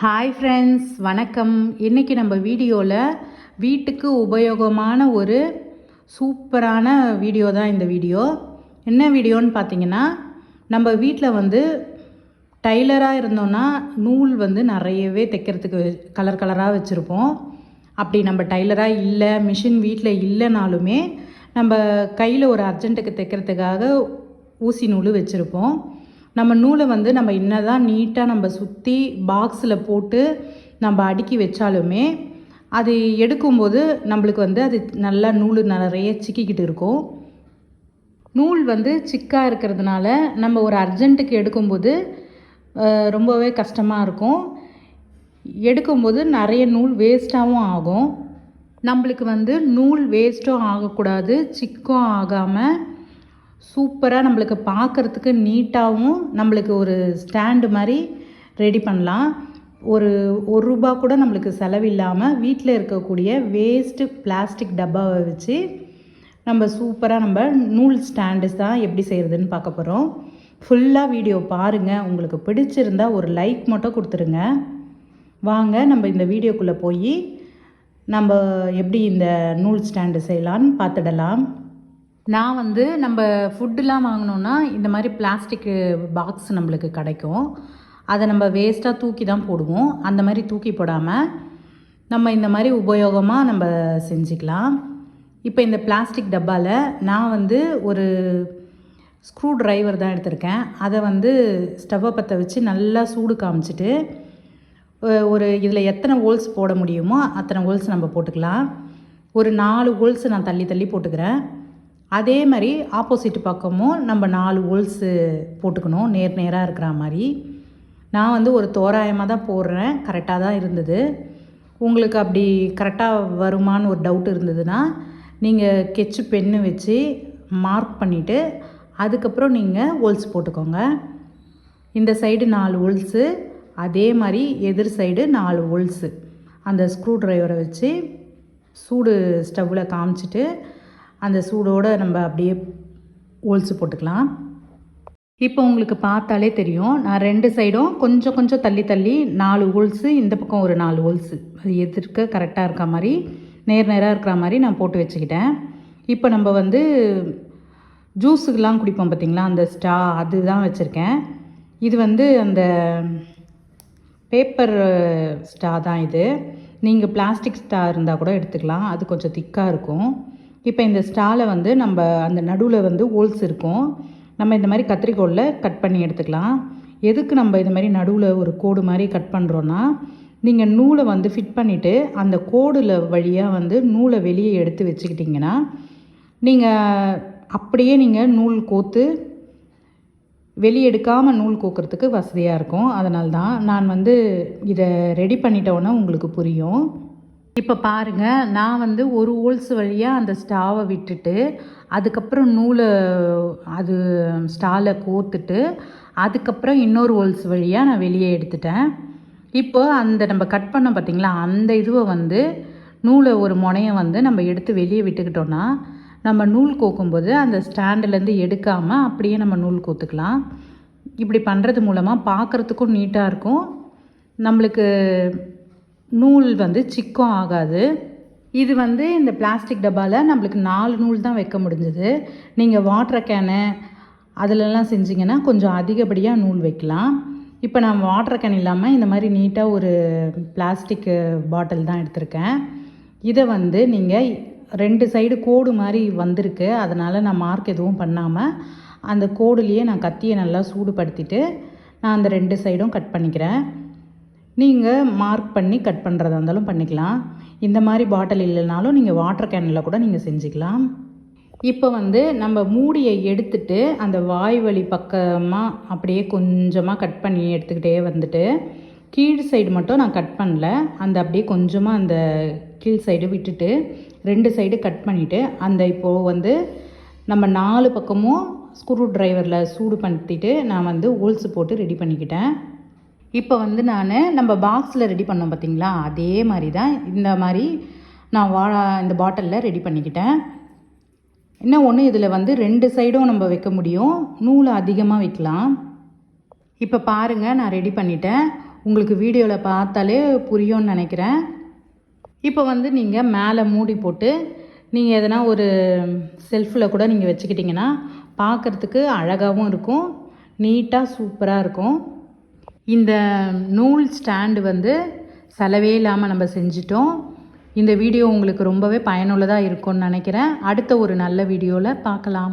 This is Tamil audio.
ஹாய் ஃப்ரெண்ட்ஸ் வணக்கம். இன்றைக்கி நம்ம வீடியோவில் வீட்டுக்கு உபயோகமான ஒரு சூப்பரான வீடியோ தான் இந்த வீடியோ. என்ன வீடியோன்னு பார்த்தீங்கன்னா நம்ம வீட்டில் வந்து டைலராக இருந்தோன்னா நூல் வந்து நிறையவே தைக்கிறதுக்கு கலர் கலராக வச்சுருப்போம். அப்படி நம்ம டைலராக இல்லை மிஷின் வீட்டில் இல்லைனாலுமே நம்ம கையில் ஒரு அர்ஜென்ட்டுக்கு தைக்கிறதுக்காக ஊசி நூல் வச்சுருப்போம். நம்ம நூலை வந்து நம்ம என்னதான் நீட்டாக நம்ம சுற்றி பாக்ஸில் போட்டு நம்ம அடுக்கி வச்சாலுமே அது எடுக்கும்போது நம்மளுக்கு வந்து அது நல்லா நூல் நிறைய சிக்கிக்கிட்டு இருக்கும். நூல் வந்து சிக்காக இருக்கிறதுனால நம்ம ஒரு அர்ஜென்ட்டுக்கு எடுக்கும்போது ரொம்பவே கஷ்டமாக இருக்கும். எடுக்கும்போது நிறைய நூல் வேஸ்ட்டாகவும் ஆகும். நம்மளுக்கு வந்து நூல் வேஸ்ட்டும் ஆகக்கூடாது சிக்கும் ஆகாமல் சூப்பராக நம்மளுக்கு பார்க்குறதுக்கு நீட்டாகவும் நம்மளுக்கு ஒரு ஸ்டாண்டு மாதிரி ரெடி பண்ணலாம். ஒரு ஒரு ரூபா கூட நம்மளுக்கு செலவில்லாமல் வீட்டில் இருக்கக்கூடிய வேஸ்ட்டு பிளாஸ்டிக் டப்பாவை வச்சு நம்ம சூப்பராக நம்ம நூல் ஸ்டாண்டு தான் எப்படி செய்கிறதுன்னு பார்க்க போகிறோம் ஃபுல்லாக வீடியோ பாருங்கள் உங்களுக்கு பிடிச்சிருந்தா ஒரு லைக் மட்டும் கொடுத்துருங்க. வாங்க நம்ம இந்த வீடியோக்குள்ளே போய் நம்ம எப்படி இந்த நூல் ஸ்டாண்டு செய்யலான்னு பார்த்துடலாம். நான் வந்து நம்ம ஃபுட்டுலாம் வாங்கினோன்னா இந்த மாதிரி பிளாஸ்டிக்கு பாக்ஸ் நம்மளுக்கு கிடைக்கும். அதை நம்ம வேஸ்ட்டாக தூக்கி தான் போடுவோம். அந்த மாதிரி தூக்கி போடாமல் நம்ம இந்த மாதிரி உபயோகமாக நம்ம செஞ்சுக்கலாம். இப்போ இந்த பிளாஸ்டிக் டப்பாவில் நான் வந்து ஒரு ஸ்க்ரூ டிரைவர் தான் எடுத்திருக்கேன். அதை வந்து ஸ்டவ்வை பற்ற வச்சு நல்லா சூடு காமிச்சிட்டு ஒரு இதில் எத்தனை ஹோல்ஸ் போட முடியுமோ அத்தனை ஹோல்ஸ் நம்ம போட்டுக்கலாம். ஒரு நாலு ஹோல்ஸ் நான் தள்ளி தள்ளி போட்டுக்கிறேன். அதே மாதிரி ஆப்போசிட் பக்கமும் நம்ம நாலு ஹோல்ஸு போட்டுக்கணும். நேர் நேராக இருக்கிற மாதிரி. நான் வந்து ஒரு தோராயமாக தான் போடுறேன். கரெக்டாக தான் இருந்தது. உங்களுக்கு அப்படி கரெக்டாக வருமான்னு ஒரு டவுட் இருந்ததுன்னா நீங்கள் கெச்சு பென்னு வச்சு மார்க் பண்ணிவிட்டு அதுக்கப்புறம் நீங்கள் ஹோல்ஸ் போட்டுக்கோங்க. இந்த சைடு நாலு ஹோல்ஸு அதே மாதிரி எதிர் சைடு நாலு ஹோல்ஸு அந்த ஸ்க்ரூ ட்ரைவரை வச்சு சூடு ஸ்டவ்வில் காமிச்சிட்டு அந்த சூடோடு நம்ம அப்படியே ஹோல்ஸு போட்டுக்கலாம். இப்போ உங்களுக்கு பார்த்தாலே தெரியும். நான் ரெண்டு சைடும் கொஞ்சம் கொஞ்சம் தள்ளி தள்ளி நாலு ஹோல்ஸு இந்த பக்கம் ஒரு நாலு ஹோல்ஸு அது எதிர்க்க கரெக்டாக இருக்க மாதிரி நேர் நேராக இருக்கிற மாதிரி நான் போட்டு வச்சுக்கிட்டேன். இப்போ நம்ம வந்து ஜூஸுக்கெலாம் குடிப்போம் பார்த்திங்களா? அந்த ஸ்டா அதுதான் வச்சுருக்கேன். இது வந்து அந்த பேப்பர் ஸ்டா தான் இது. நீங்கள் பிளாஸ்டிக் ஸ்டா இருந்தால் கூட எடுத்துக்கலாம். அது கொஞ்சம் திக்காக இருக்கும். இப்போ இந்த ஸ்டாலை வந்து நம்ம அந்த நடுவில் வந்து ஹோல்ஸ் இருக்கும். நம்ம இந்த மாதிரி கத்திரிக்கோலில் கட் பண்ணி எடுத்துக்கலாம். எதுக்கு நம்ம இது மாதிரி நடுவில் ஒரு கோடு மாதிரி கட் பண்ணுறோன்னா நீங்கள் நூலை வந்து ஃபிட் பண்ணிவிட்டு அந்த கோடில் வழியாக வந்து நூலை வெளியே எடுத்து வச்சுக்கிட்டிங்கன்னா நீங்கள் அப்படியே நீங்கள் நூல் கோத்து வெளியே எடுக்காமல் நூல் கோக்கிறதுக்கு வசதியாக இருக்கும். அதனால தான் நான் வந்து இதை ரெடி பண்ணிட்டோன்னா உங்களுக்கு புரியும். இப்போ பாருங்கள் நான் வந்து ஒரு ஹோல்ஸ் வழியாக அந்த ஸ்டாவை விட்டுட்டு அதுக்கப்புறம் நூலை அது ஸ்டாலை கோத்துட்டு அதுக்கப்புறம் இன்னொரு ஹோல்ஸ் வழியாக நான் வெளியே எடுத்துட்டேன். இப்போ அந்த நம்ம கட் பண்ண பார்த்திங்களா அந்த இதுவை வந்து நூலை ஒரு முனையை வந்து நம்ம எடுத்து வெளியே விட்டுக்கிட்டோன்னா நம்ம நூல் கோக்கும்போது அந்த ஸ்டாண்டுலேருந்து எடுக்காமல் அப்படியே நம்ம நூல் கோத்துக்கலாம். இப்படி பண்ணுறது மூலமாக பார்க்குறதுக்கும் நீட்டாக இருக்கும். நம்மளுக்கு நூல் வந்து சிக்கம் ஆகாது. இது வந்து இந்த பிளாஸ்டிக் டப்பாவில் நம்மளுக்கு நாலு நூல் தான் வைக்க முடிஞ்சது. நீங்கள் வாட்டர் கேனு அதிலெல்லாம் செஞ்சிங்கன்னா கொஞ்சம் அதிகப்படியாக நூல் வைக்கலாம். இப்போ நான் வாட்டர் கேன் இல்லாமல் இந்த மாதிரி நீட்டாக ஒரு பிளாஸ்டிக்கு பாட்டில் தான் எடுத்திருக்கேன். இதை வந்து நீங்கள் ரெண்டு சைடு கோடு மாதிரி வந்திருக்கு. அதனால் நான் மார்க் எதுவும் பண்ணாமல் அந்த கோடுலேயே நான் கத்தியை நல்லா சூடுபடுத்திட்டு நான் அந்த ரெண்டு சைடும் கட் பண்ணிக்கிறேன். நீங்கள் மார்க் பண்ணி கட் பண்ணுறதா இருந்தாலும் பண்ணிக்கலாம். இந்த மாதிரி பாட்டில் இல்லைனாலும் நீங்கள் வாட்டர் கேனில் கூட நீங்கள் செஞ்சுக்கலாம். இப்போ வந்து நம்ம மூடியை எடுத்துட்டு அந்த வாய் வழி பக்கமாக அப்படியே கொஞ்சமாக கட் பண்ணி எடுத்துக்கிட்டே வந்துட்டு கீழ் சைடு மட்டும் நான் கட் பண்ணல. அந்த அப்படியே கொஞ்சமாக அந்த கீழ் சைடு விட்டுட்டு ரெண்டு சைடு கட் பண்ணிவிட்டு அந்த இப்போது வந்து நம்ம நாலு பக்கமும் ஸ்க்ரூ ட்ரைவரில் சூடு படுத்திட்டு நான் வந்து ஹோல்ஸ் போட்டு ரெடி பண்ணிக்கிட்டேன். இப்போ வந்து நான் நம்ம பாக்ஸில் ரெடி பண்ணோம் பார்த்தீங்களா அதே மாதிரி தான் இந்த மாதிரி நான் வா இந்த பாட்டிலில் ரெடி பண்ணிக்கிட்டேன். என்ன ஒன்று இதில் வந்து ரெண்டு சைடும் நம்ம வைக்க முடியும். நூலை அதிகமாக வைக்கலாம். இப்போ பாருங்கள் நான் ரெடி பண்ணிட்டேன். உங்களுக்கு வீடியோவில் பார்த்தாலே புரியும்னு நினைக்கிறேன். இப்போ வந்து நீங்கள் மேலே மூடி போட்டு நீங்கள் எதனா ஒரு செல்ஃபில் கூட நீங்கள் வச்சுக்கிட்டிங்கன்னா பார்க்குறதுக்கு அழகாகவும் இருக்கும். நீட்டாக சூப்பராக இருக்கும். இந்த நூல் ஸ்டாண்டு வந்து செலவே இல்லாமல் நம்ம செஞ்சிட்டோம். இந்த வீடியோ உங்களுக்கு ரொம்பவே பயனுள்ளதாக இருக்கும்னு நினைக்கிறேன். அடுத்த ஒரு நல்ல வீடியோவில் பார்க்கலாம்.